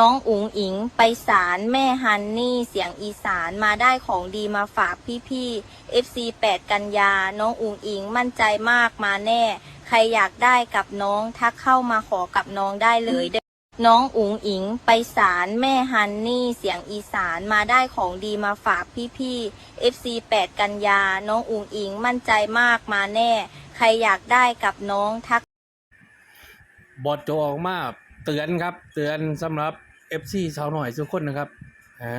น้องอุ๋งอิงไปศาลแม่ฮันนี่เสียงอีสานมาได้ของดีมาฝากพี่ๆ FC 8 กันยา น้องอุ๋งอิงมั่นใจมากมาแน่ ใครอยากได้กับน้องทักเข้ามาขอกับน้องได้เลยเด้อน้องอุ๋งอิงไปศาลแม่ฮันนี่เสียงอีสานมาได้ของดีมาฝากพี่ๆ FC 8 กันยา น้องอุ๋งอิงมั่นใจมากมาแน่ ใครอยากได้กับน้องทักบอดโจออกมาเตือนครับ เตือนสำหรับ FC สาวหน่อยทุกคนนะครับอ่า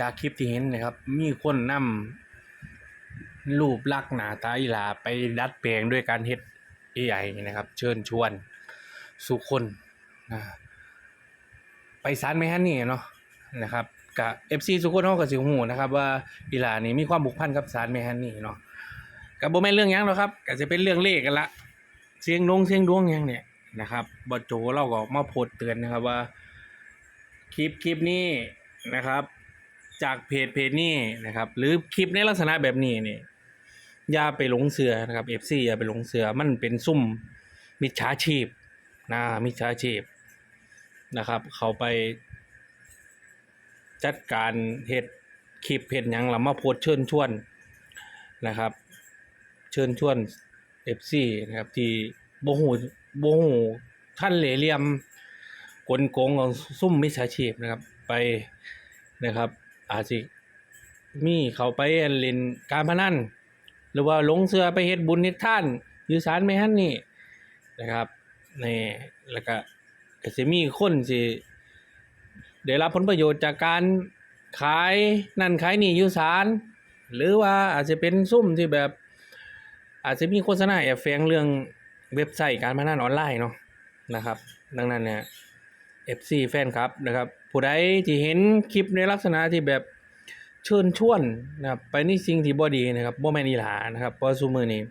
จากคลิปที่เห็นนะครับ มีคนนำรูปลักษณ์หน้าตาอีหลาไปดัดแปลงด้วยการเฮ็ด AI นะครับ เชิญชวนสุคนนะไปสารไม่ฮันนี่เนาะนะครับกับ FC สุคนเฮาก็สิฮู้นะครับ ว่าอีหลานี่มีความผูกพันกับสารไมฮันนี่เนาะก็บ่แม่นเรื่องยังหรอกครับก็จะเป็นเรื่องเลขกันละเสียงดวงเสียงดวงยังเนี่ยนะครับบอโจเราก็มาโพสต์เตือนนะครับว่า คลิปคลิปนี้นะครับ จากเพจเพจนี้นะครับ หรือคลิปในลักษณะแบบนี้นี่ยอย่าไปหลงเสือนะครับ FC อย่าไปหลงเสือมันเป็นซุ่มมิจฉาชีพนะมิจฉาชีพนะครับ เขาไปจัดการเฮ็ดคลิปเฮ็ดยังแล้วมาโพสเชิญชวนนะครับ เชิญชวน FC นะครับที่โบ่ฮู้บ่ฮู้ท่านเหลเหลี่ยม กลโกงของซุ่มมิจฉาชีพนะครับ ไปนะครับ อาจสิมีเขาไปเล่นการพนันหรือว่าหลงเสือไปเฮ็ดบุญเฮ็ดท่านอยู่ศาลแม่ฮั่นนี่นะครับนี่แล้วก็ก็สิมีคนสิได้รับผลประโยชน์จากการขายนั่นขายนี่อยู่ศาลหรือว่าอาจจะเป็นซุ่มที่แบบ อาจจะมีโฆษณาแอบแฝงเรื่องเว็บไซต์การพนันออนไลน์เนาะนะครับ ดังนั้นเนี่ย FC แฟนครับนะครับ ผู้ใดที่เห็นคลิปในลักษณะที่แบบเชิญชวนนะครับไปในสิ่งที่บ่ดีนะครับบ่แม่นอีหลานะครับเพราะซุมื้อนี้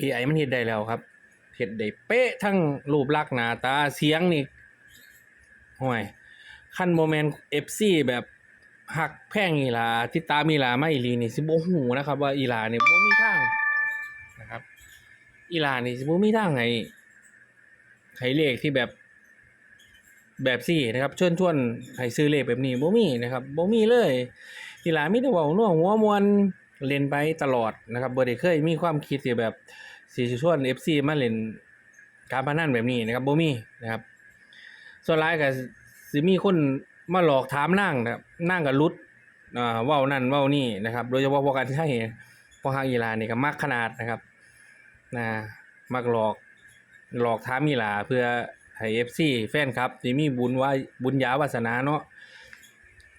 AI มันเฮ็ดได้แล้วครับเฮ็ดได้เป๊ะทั้งรูปลักษณ์หน้าตาเสียงนี่ห่วยคันบ่แม่น FC แบบหักแพ่งอีลาติตามอีลามาอีลีนี่สิบ่ฮู้นะครับว่าอีลานี่บ่มีทางนะครับ อีลานี่สิบ่มีทางให้ให้เลขที่แบบ แบบสี่นะครับชิญชวนให้ซื้อเลขแบบนี้บ่มีนะครับบ่มีเลยอีหลามีแต่ว้านัวหัวมวนเล่นไปตลอดนะครับบ่ได้เคยมีความคิดที่แบบสิชวน FC มาเล่นการพนันแบบนี้นะครับบ่มีนะครับ ส่วนหลายก็สิมีคนมาหลอกถามนางนะครับนางก็หลุดอ่าว้านั่นว้านี่นะครับ โดยเฉพาะพวกการใช้พวกหางอีลานี่ก็มักขนาดนะครับนะมักหลอกหลอกถามอีลาเพื่อ ให้ FC แฟนครับที่มีบุญว่าบุญญาวาสนาเนาะ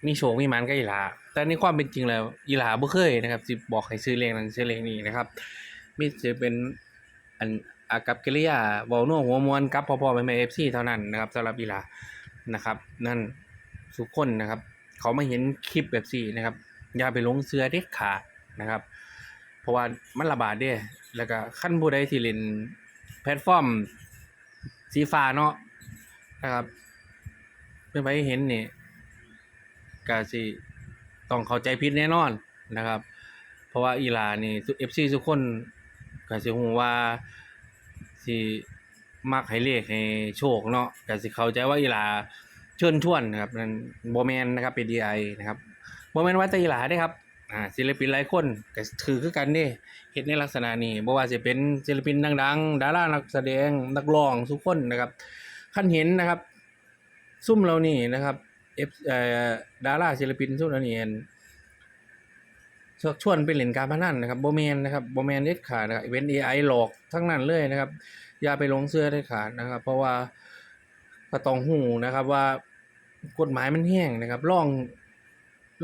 มีโชคมีมันกับอีหลาแต่ในความเป็นจริงแล้วอีหลาบ่เคยนะครับสิบอกให้ซื้อเลขนั้นซื้อเลขนี้นะครับมีจะเป็นอันอากับกิริยาเว้านัวหัวมวนกับพอๆไปแม่ๆ FC เท่านั้นนะครับสำหรับอีหลานะครับ นั่นทุกคนนะครับ เขามาเห็นคลิปแบบสี่นะครับ อย่าไปลงเสื้อเด็ดขาดนะครับ เพราะว่ามันระบาดเด้แล้วก็ขั้นผู้ใดที่เล่นแพลตฟอร์ม สีฟ้าเนาะนะครับเป็นไปเห็นนี่ก็สิต้องเข้าใจผิดแน่นอนนะครับ เพราะว่าอีลานี่เอฟซีทุกคนก็สิฮู้ว่าสิมักให้เลขให้โชคเนาะก็สิเข้าใจว่าอีลาเชิญชวนนะครับนั่นโบแมนนะครับเป็น DI นะครับโบแมนว่าแต่อีลาเด้ครับ อ่าศิลปินหลายคนก็ถือคือกันเด้เฮ็ดในลักษณะนี้บ่ว่าจะเป็นศิลปินดังๆ ดารานักแสดงนักร้องทุกคนนะครับคันเห็นนะครับ ซุ่มเรานี่นะครับเอ่อดาราศิลปินซุ่มเรานี่เห็นชวนชวนไปเล่นการพนันนะครับโบแมนนะครับโบแมนเด็ดขาดนะครับเว้น AI หลอกทั้งนั้นเลยนะครับ อย่าไปหลงเสื้อเด็ดขาดนะครับ เพราะว่าก็ต้องหูนะครับว่ากฎหมายมันแห้งนะครับล่อง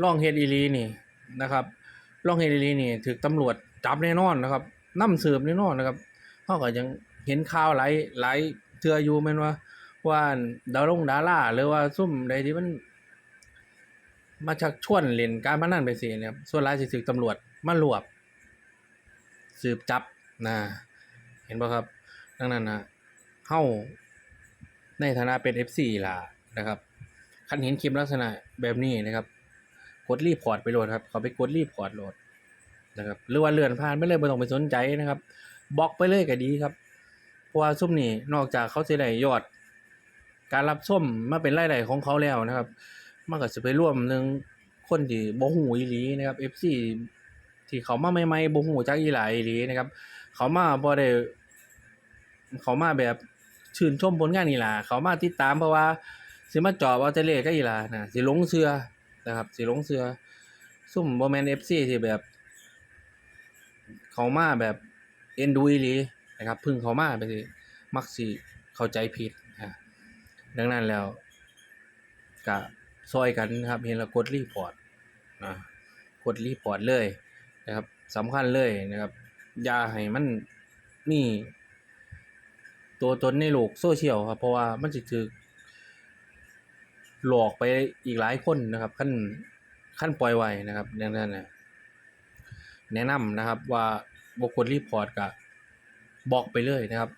ล่องเฮดอีลีนี่ นะครับล่องเฮดอีหลีนี่ถูกตำรวจจับแน่นอนนะครับนํสืบแน่นอนนะครับเขาก็ยังเห็นข่าวหลายหลายเทืออยู่แม่นว่า ว่าดารงดาราหรือว่าซุ่มใดที่มันมาชักชวนเล่นการพนันไปสิเนี่ยครับส่วนหลายสิถูกตำรวจมารวบ สืบจับนะเห็นป่ะครับ ดังนั้นนะเฮาในฐานะเป็น FC ล่ะนะครับคันเห็นคลิปลักษณะแบบนี้นะครับ กดรีพอร์ตไปโหลดครับเขาไปกดรีพอร์ตโหลดนะครับหรือว่าเลื่อนผ่านไปเลยไม่ต้องไปสนใจนะครับบล็อกไปเลยก็ดีครับเพราะว่าซุ่มนี่นอกจากเขาจะได้ยอด การรับชมมาเป็นรายได้ของเขาแล้วนะครับมันก็จะไปร่วมหนึ่งคนที่บ่หูอีหลีนะครับ FC ที่เขามาใหม่ๆบ่หูจักอีหลายอีหลีนะครับ เขามาบ่ได้เขามาแบบชื่นชมผลงานอีหลาเขามาติดตามเพราะว่าสิมาจอบเอาแต่เลขกับอีหลานะสิหลงเชื่อ นะครับสิหลงเชื่อซุ่มบ่แม่น FC ที่แบบ เขามาแบบเอ็นดูอีหลีนะครับพึ่งเขามาไปสิมักสิเข้าใจผิดนะดังนั้นแล้วก็ซอยกันนะครับเห็นแล้วกดรีพอร์ตนะกดรีพอร์ตเลยนะครับสำคัญเลยนะครับอย่าให้มันมีตัวตนในโลกโซเชียลครับเพราะว่ามันจะถูก หลอกไปอีกหลายคนนะครับขั้นขั้นปล่อยไว้นะครับดังนั้นนะแนะนำนะครับว่าบกดรีพอร์ตก็บบอกไปเลยนะครับ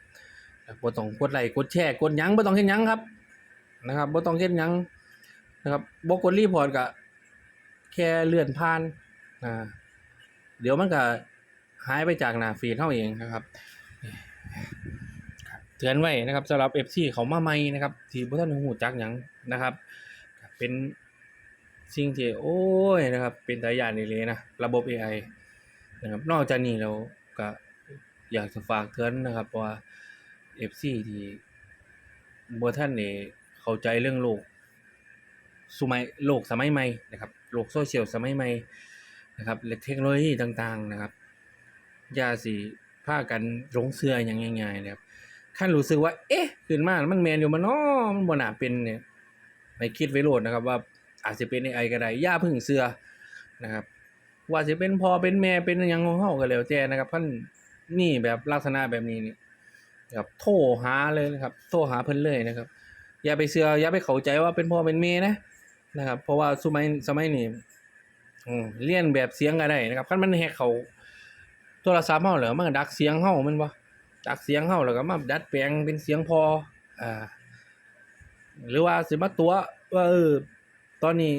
บ่ต้องกดไลค์กดแชร์กดยังบ่ต้องเฮ็ดยังครับนะครับบ่ต้องเฮ็ดยังนะครับบ่กดรีพอร์ตก็แค่เลื่อนผ่านอ่าเดี๋ยวมันก็หายไปจากหน้าฟีดเฮาเองนะครับ เตือนไว้นะครับสำหรับ FC เขามาใหม่นะครับ ที่บ่ทันฮู้จักหยังนะครับ เป็นสิ่งที่โอ้ยนะครับ เป็นตายานอีหลีนะระบบ AI นะครับ นอกจากนี้เราก็อยากจะฝากเตือนนะครับว่า FC ที่บ่ท่านได้เข้าใจเรื่องโลกสมัยโลกสมัยใหม่นะครับโลกโซเชียลสมัยใหม่นะครับและเทคโนโลยีต่างๆนะครับ ยาสิพากันหลงเชื่ออย่างง่ายๆนะครับ คันรู้สึกว่า เอ๊ะขึ้นมามันแมนอยู่บ่น้อมันบ่น่าเป็นเนี่ยให้คิดไว้โลดนะครับ ว่าอาจจะเป็น AI ก็ได้ย่าพึ่งเชื่อนะครับ ว่าจะเป็นพอเป็นแม่เป็นยังของเฮาก็แล้วแต่นะครับท่านนี่แบบลักษณะแบบนี้นี่ครับโทรหาเลยนะครับ โทรหาเพิ่นเลยนะครับ อย่าไปเชื่ออย่าไปเข้าใจว่าเป็นพ่อเป็นแม่นะนะครับ เพราะว่าสมัยสมัยนี้เลียนแบบเสียงก็ได้นะครับคันมันแฮกเขาโทรศัพท์เฮาแล้วมันดักเสียงเฮามัน บ่ดักเสียงเฮาแล้วก็มาดัดแปลงเป็นเสียงพออ่าหรือว่าสิมาตัวว่าเออตอนนี้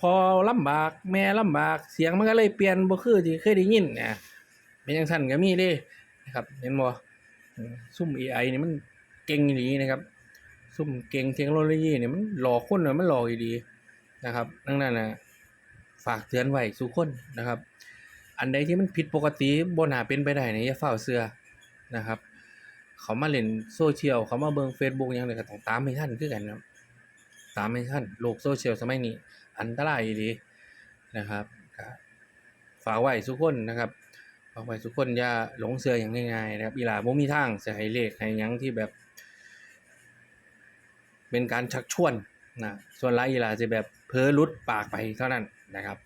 พอลำบากแม่ลำบากเสียงมันก็เลยเปลี่ยนบ่คือที่เคยได้ยินนะเป็นจังซั่นก็มีเด้นะครับเห็นบ่อืมซุ่ม AI นี่มันเก่งอีหลีนะครับ ซุ่มเก่งเทคโนโลยีเนี่ยมันหลอกคนน่ะมันหลอกอีหลีนะครับดังนั้นนะฝากเตือนไว้สู่คนนะครับ อันใดที่มันผิดปกติบน่าเป็นไปได้นี่อย่าเฝ้าเชื่อนะครับ เขามาเล่นโซเชียลเขามาเบิ่ง Facebook ยังไดก็ต้องตามให้ทันคือกันครับตามให้ทันโลกโซเชียลสมัยนี้ อันตรายดีนะครับฝากไว้ทุกคนนะครับฝากไว้ทุกคนอย่าหลงเชื่ออย่างง่ายๆนะครับอีหลาบ่มีทางจะให้เลขให้ยังที่แบบ เป็นการชักชวนนะส่วนหลายอีหลาจะแบบเพ้อหลุดปากไปเท่านั้นนะครับ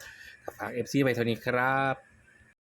ฝาก FC ไปเท่านี้ครับ